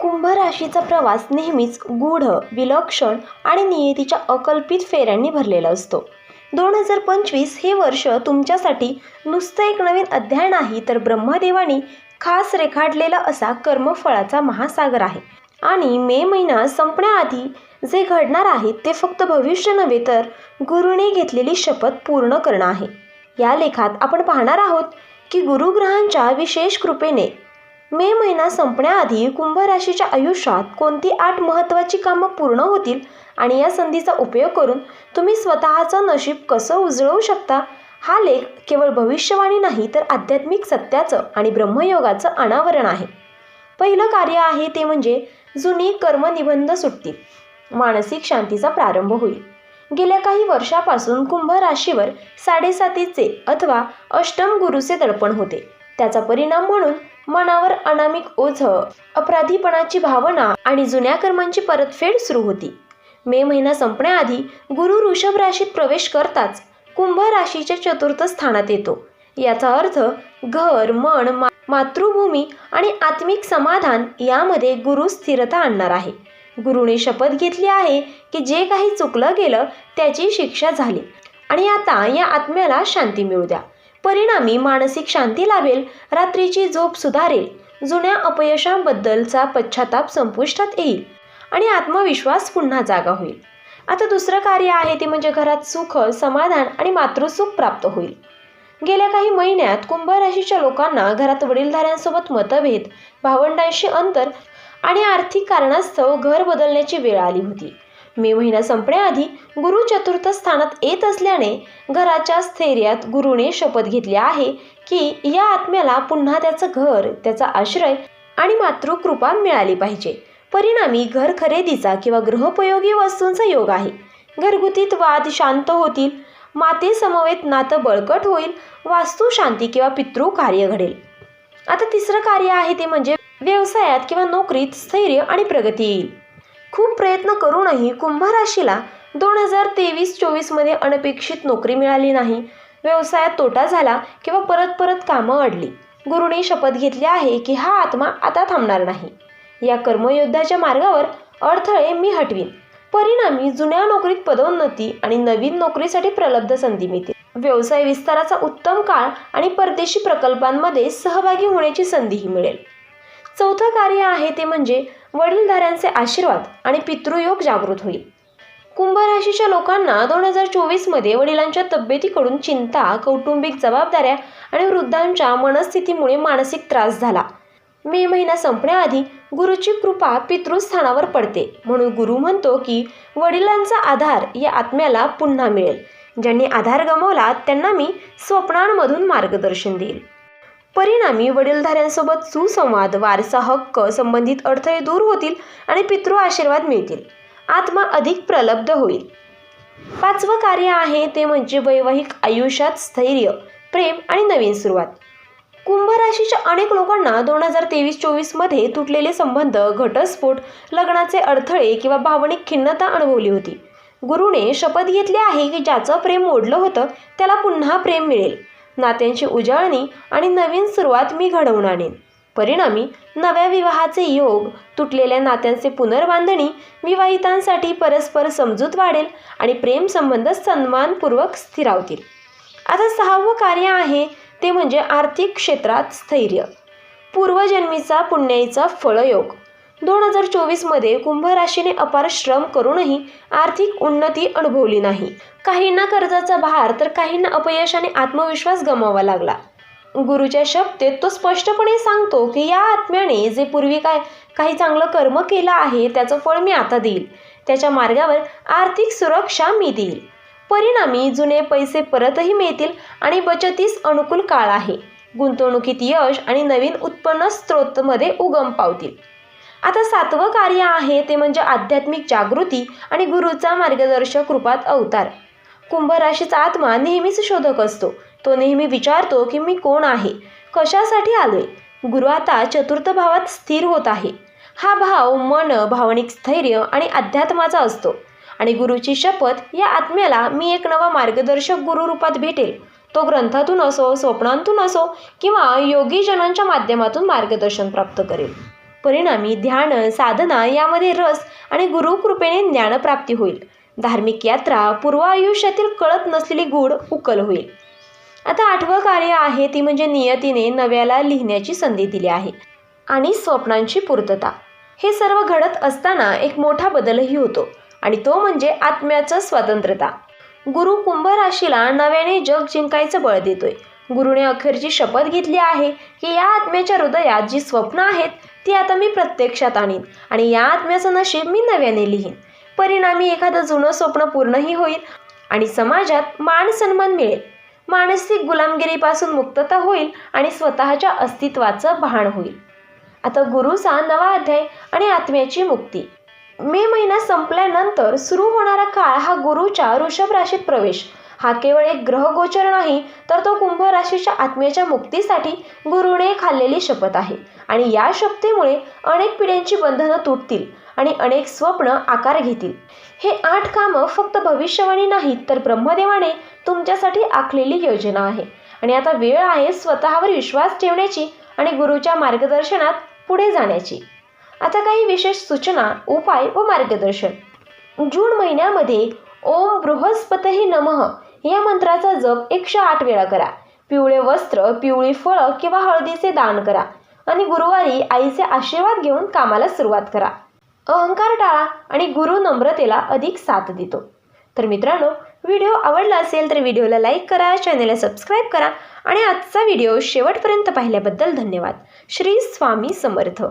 कुंभ राशीचा प्रवास नेहमीच गूढ विलक्षण आणि नियतीच्या अकल्पित फेऱ्यांनी भरलेला असतो. दोन हजार पंचवीस हे वर्ष तुमच्यासाठी नुसतं एक नवीन अध्याय नाही तर ब्रह्मदेवानी खास रेखाटलेला असा कर्मफळाचा महासागर आहे. आणि मे महिना संपण्याआधी जे घडणार आहे ते फक्त भविष्य नव्हे तर गुरुने घेतलेली शपथ पूर्ण करणं आहे. या लेखात आपण पाहणार आहोत की गुरुग्रहांच्या विशेष कृपेने मे महिना संपण्याआधी कुंभ राशीच्या आयुष्यात कोणती आठ महत्त्वाची कामं पूर्ण होतील आणि या संधीचा उपयोग करून तुम्ही स्वतःचं नशीब कसं उजळवू शकता? हा लेख केवळ भविष्यवाणी नाही तर आध्यात्मिक सत्याचं आणि ब्रह्मयोगाचं अनावरण आहे. पहिलं कार्य आहे ते म्हणजे जुनी कर्मनिबंध सुटतील. मानसिक शांतीचा प्रारंभ होईल. गेल्या काही वर्षापासून कुंभ राशीवर साडेसातीचे अथवा अष्टम गुरुचे दडपण होते. त्याचा परिणाम म्हणून मनावर अनामिक ओझ अपराधीपणाची भावना आणि जुन्या कर्मांची परतफेड सुरू होती. मे महिना संपण्याआधी गुरु वृषभ राशीत प्रवेश करताच कुंभ राशीच्या चतुर्थ स्थानात येतो. याचा अर्थ घर मन मा मातृभूमी आणि आत्मिक समाधान यामध्ये गुरु स्थिरता आणणार आहे. गुरुने शपथ घेतली आहे की जे काही चुकलं गेलं त्याची शिक्षा झाली. आणि आता या आत्म्याला शांती मिळू द्या. परिणामी मानसिक शांती लाभेल रात्रीची झोप सुधारेल जुन्या अपयशांबद्दलचा पश्चाताप संपुष्टात येईल आणि आत्मविश्वास पुन्हा जागा होईल. आता दुसरं कार्य आहे ते म्हणजे घरात सुख समाधान आणि मातृसुख प्राप्त होईल. गेल्या काही महिन्यात कुंभ राशीच्या लोकांना घरात वडीलधाऱ्यांसोबत मतभेद भावंडांशी अंतर आणि आर्थिक कारणास्तव घर बदलण्याची वेळ आली होती. मे महिना संपण्याआधी गुरु चतुर्थ स्थानात येत असल्याने घराच्या स्थैर्यात गुरुने शपथ घेतली आहे की या आत्म्याला पुन्हा त्याचं घर त्याचा आश्रय आणि मातृकृपा मिळाली पाहिजे. परिणामी घर खरेदीचा किंवा गृहोपयोगी वस्तूंचा योग आहे. घरगुतीत वाद शांत होतील मातेसमवेत नातं बळकट होईल वास्तुशांती किंवा पितृ कार्य घडेल. आता तिसरं कार्य आहे ते म्हणजे व्यवसायात किंवा नोकरीत स्थैर्य आणि प्रगती येईल. खूप प्रयत्न करूनही कुंभ राशीला दोन हजार तेवीस चोवीसमध्ये अनपेक्षित नोकरी मिळाली नाही. व्यवसायात तोटा झाला किंवा परत परत कामं अडली. गुरुने शपथ घेतली आहे की हा आत्मा आता थांबणार नाही. या कर्मयोद्धाच्या मार्गावर अडथळे मी हटवीन. परिणामी जुन्या नोकरीत पदोन्नती आणि नवीन नोकरीसाठी प्रलब्ध संधी मिळतील. व्यवसाय विस्ताराचा उत्तम काळ आणि परदेशी प्रकल्पांमध्ये सहभागी होण्याची संधीही मिळेल. चौथं कार्य आहे ते म्हणजे वडीलधाऱ्यांचे आशीर्वाद आणि पितृयोग जागृत होईल. कुंभ राशीच्या लोकांना दोन हजार चोवीसमध्ये वडिलांच्या तब्येतीकडून चिंता कौटुंबिक जबाबदाऱ्या आणि वृद्धांच्या मनस्थितीमुळे मानसिक त्रास झाला. मे महिना संपण्याआधी गुरुची कृपा पितृस्थानावर पडते. म्हणून गुरु म्हणतो की वडिलांचा आधार या आत्म्याला पुन्हा मिळेल. ज्यांनी आधार गमावला त्यांना मी स्वप्नांमधून मार्गदर्शन देईल. परिणामी वडीलधाऱ्यांसोबत सुसंवाद वारसा हक्क संबंधित अडथळे दूर होतील आणि पितृ आशीर्वाद मिळतील. आत्मा अधिक प्रलब्ध होईल. पाचवं कार्य आहे ते म्हणजे वैवाहिक आयुष्यात स्थैर्य प्रेम आणि नवीन सुरुवात. कुंभ राशीच्या अनेक लोकांना दोन हजार तेवीस चोवीसमध्ये तुटलेले संबंध घटस्फोट लग्नाचे अडथळे किंवा भावनिक खिन्नता अनुभवली होती. गुरुने शपथ घेतली आहे की ज्याचं प्रेम मोडलं होतं त्याला पुन्हा प्रेम मिळेल. नात्यांची उजळणी आणि नवीन सुरुवात मी घडवून आणेन. परिणामी नव्या विवाहाचे योग तुटलेल्या नात्यांचे पुनर्बांधणी विवाहितांसाठी परस्पर समजूत वाढेल आणि प्रेमसंबंध सन्मानपूर्वक स्थिरावतील. आता सहावं कार्य आहे ते म्हणजे आर्थिक क्षेत्रात स्थैर्य. पूर्वजन्मीचा पुण्याईचा फळयोग. दोन हजार चोवीसमध्ये कुंभ राशीने अपार श्रम करूनही आर्थिक उन्नती अनुभवली नाही. काहींना कर्जाचा भार तर काहींना अपयशाने आत्मविश्वास गमावा लागला. गुरुच्या शब्देत तो स्पष्टपणे सांगतो की या आत्म्याने जे पूर्वी काय काही चांगलं कर्म केलं आहे त्याचं फळ मी आता देईल. त्याच्या मार्गावर आर्थिक सुरक्षा मी देईल. परिणामी जुने पैसे परतही मिळतील आणि बचतीस अनुकूल काळ आहे. गुंतवणुकीत यश आणि नवीन उत्पन्न स्रोतमध्ये उगम पावतील. आता सातवं कार्य आहे ते म्हणजे आध्यात्मिक जागृती आणि गुरुचा मार्गदर्शक रूपात अवतार. कुंभ राशीचा आत्मा नेहमीच शोधक असतो. तो नेहमी विचारतो की मी कोण आहे? कशासाठी आलोय? गुरु आता चतुर्थ भावात स्थिर होत आहे. हा भाव मन भावनिक स्थैर्य आणि अध्यात्माचा असतो. आणि गुरुची शपथ या आत्म्याला मी एक नवा मार्गदर्शक गुरु रूपात भेटेल. तो ग्रंथातून असो स्वप्नांतून असो किंवा योगीजनांच्या माध्यमातून मार्गदर्शन प्राप्त करेल. परिणामी ध्यान साधना यामध्ये रस आणि गुरुकृपेने ज्ञानप्राप्ती होईल. धार्मिक यात्रा पूर्व आयुष्यातील कळत नसलेली गूढ उकल होईल. आता आठवं कार्य आहे ती म्हणजे नियतीने नव्याला लिहिण्याची संधी दिली आहे आणि स्वप्नांची पूर्तता. हे सर्व घडत असताना एक मोठा बदलही होतो आणि तो म्हणजे आत्म्याचं स्वतंत्रता गुरु कुंभ राशीला नव्याने जग जिंकायचं बळ देतोय. गुरुने अखेरची शपथ घेतली आहे की या आत्म्याच्या हृदयात जी स्वप्न आहेत ती आता मी प्रत्यक्षात आणीन आणि या आत्म्याचं नशीब मी नव्याने लिहीन. परिणामी एखादं जुनं स्वप्न पूर्णही होईल आणि समाजात मान सन्मान मिळेल. मानसिक गुलामगिरीपासून मुक्तता होईल आणि स्वतःच्या अस्तित्वाचं भान होईल. आता गुरुचा नवा अध्याय आणि आत्म्याची मुक्ती. मे महिना संपल्यानंतर सुरू होणारा काळ हा गुरुच्या वृषभ राशीत प्रवेश. हा केवळ एक ग्रहगोचर नाही तर तो कुंभ राशीच्या आत्म्याच्या मुक्तीसाठी गुरुने खाल्लेली शपथ आहे. आणि या शपथेमुळे अनेक पिढ्यांची बंधनं तुटतील आणि अनेक स्वप्न आकार घेतील. हे आठ कामं फक्त भविष्यवाणी नाहीत तर ब्रह्मदेवाने तुमच्यासाठी आखलेली योजना आहे. आणि आता वेळ आहे स्वतःवर विश्वास ठेवण्याची आणि गुरुच्या मार्गदर्शनात पुढे जाण्याची. आता काही विशेष सूचना उपाय व मार्गदर्शन. जून महिन्यामध्ये ओम बृहस्पतही नमः. या मंत्राचा जप एकशे आठ वेळा करा. पिवळे वस्त्र पिवळी फळं किंवा हळदीचे दान करा आणि गुरुवारी आईचे आशीर्वाद घेऊन कामाला सुरुवात करा. अहंकार टाळा आणि गुरु नम्रतेला अधिक साथ देतो. तर मित्रांनो व्हिडिओ आवडला असेल तर व्हिडिओला लाईक करा चॅनलला सबस्क्राईब करा आणि आजचा व्हिडिओ शेवटपर्यंत पाहिल्याबद्दल धन्यवाद. श्री स्वामी समर्थ.